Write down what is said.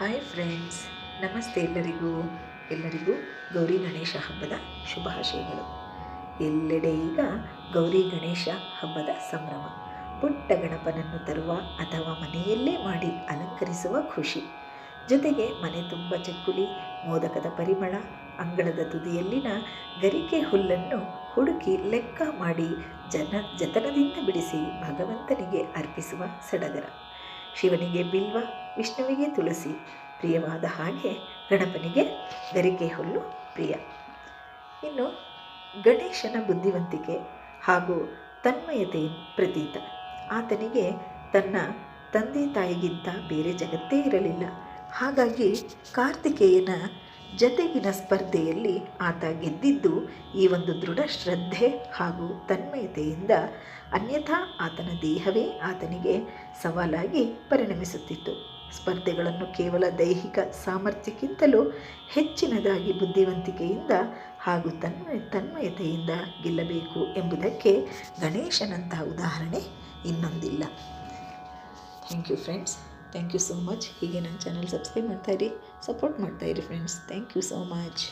Hi friends ನಮಸ್ತೆ ಎಲ್ಲರಿಗೂ. ಎಲ್ಲರಿಗೂ ಗೌರಿ ಗಣೇಶ ಹಬ್ಬದ ಶುಭಾಶಯಗಳು ಎಲ್ಲೆಡೆ ಈಗ ಗೌರಿ ಗಣೇಶ ಹಬ್ಬದ ಸಂಭ್ರಮ. ಪುಟ್ಟ ಗಣಪನನ್ನು ತರುವ ಅಥವಾ ಮನೆಯಲ್ಲೇ ಮಾಡಿ ಅಲಂಕರಿಸುವ ಖುಷಿ. ಜೊತೆಗೆ ಮನೆ ತುಂಬ ಚಕ್ಕುಲಿ, ಮೋದಕದ ಪರಿಮಳ, ಅಂಗಳದ ತುದಿಯಲ್ಲಿನ ಗರಿಕೆ ಹುಲ್ಲನ್ನು ಹುಡುಕಿ ಲೆಕ್ಕ ಮಾಡಿ ಜನ ಜತನದಿಂದ ಬಿಡಿಸಿ ಭಗವಂತನಿಗೆ ಅರ್ಪಿಸುವ ಸಡಗರ. ಶಿವನಿಗೆ ಬಿಲ್ವ, ವಿಷ್ಣುವಿಗೆ ತುಳಸಿ. ಪ್ರಿಯವಾದ ಹಾಗೆ ಗಣಪನಿಗೆ ಗರಿಕೆ ಹುಲ್ಲು ಪ್ರಿಯ. ಇನ್ನು ಗಣೇಶನ ಬುದ್ಧಿವಂತಿಕೆ ಹಾಗೂ ತನ್ಮಯತೆಯ ಪ್ರತೀತ. ಆತನಿಗೆ ತನ್ನ ತಂದೆ ತಾಯಿಗಿಂತ ಬೇರೆ ಜಗತ್ತೇ ಇರಲಿಲ್ಲ. ಹಾಗಾಗಿ ಕಾರ್ತಿಕೇಯನ ಜತೆಗಿನ ಸ್ಪರ್ಧೆಯಲ್ಲಿ ಆತ ಗೆದ್ದಿದ್ದು ಈ ಒಂದು ದೃಢ ಶ್ರದ್ಧೆ ಹಾಗೂ ತನ್ಮಯತೆಯಿಂದ ಅನ್ಯಥಾ ಆತನ ದೇಹವೇ ಆತನಿಗೆ ಸವಾಲಾಗಿ ಪರಿಣಮಿಸುತ್ತಿತ್ತು. ಸ್ಪರ್ಧೆಗಳನ್ನು ಕೇವಲ ದೈಹಿಕ ಸಾಮರ್ಥ್ಯಕ್ಕಿಂತಲೂ ಹೆಚ್ಚಿನದಾಗಿ ಬುದ್ಧಿವಂತಿಕೆಯಿಂದ ಹಾಗೂ ತನ್ಮ ತನ್ಮಯತೆಯಿಂದ ಗೆಲ್ಲಬೇಕು ಎಂಬುದಕ್ಕೆ ಗಣೇಶನಂತಹ ಉದಾಹರಣೆ ಇನ್ನೊಂದಿಲ್ಲ. Thank you friends. Thank you so much ಹೀಗೆ ನನ್ನ ಚಾನಲ್ ಸಬ್ಸ್ಕ್ರೈಬ್ ಮಾಡ್ತಾಯಿರಿ support ಮಾಡ್ತಾಯಿರಿ friends thank you so much